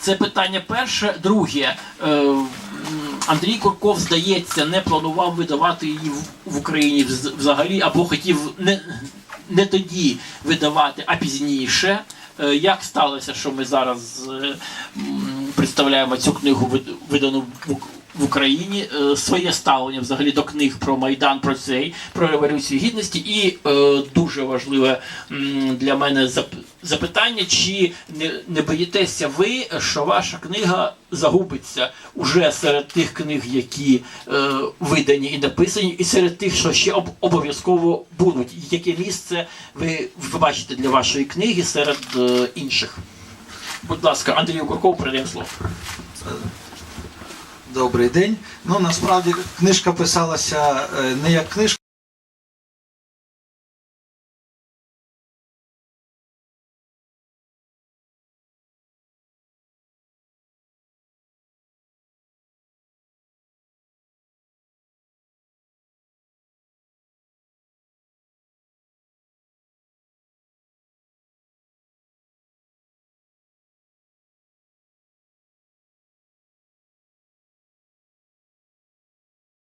Це питання перше. Друге, е, Андрій Курков, здається, не планував видавати її в- Україні взагалі, або хотів не, не тоді видавати, а пізніше. Е, Як сталося, що ми зараз е, представляємо цю книгу видану в в Україні, Е, своє ставлення взагалі до книг про Майдан, про цей, про Революцію Гідності, і е, дуже важливе для мене запитання, чи не, боїтеся ви, що ваша книга загубиться уже серед тих книг, які е, видані і написані, і серед тих, що ще об, обов'язково будуть. Яке місце ви, ви бачите для вашої книги серед інших? Будь ласка, Андрію Куркову передаємо слово. Добрий день. Ну насправді книжка писалася е, не як книжка.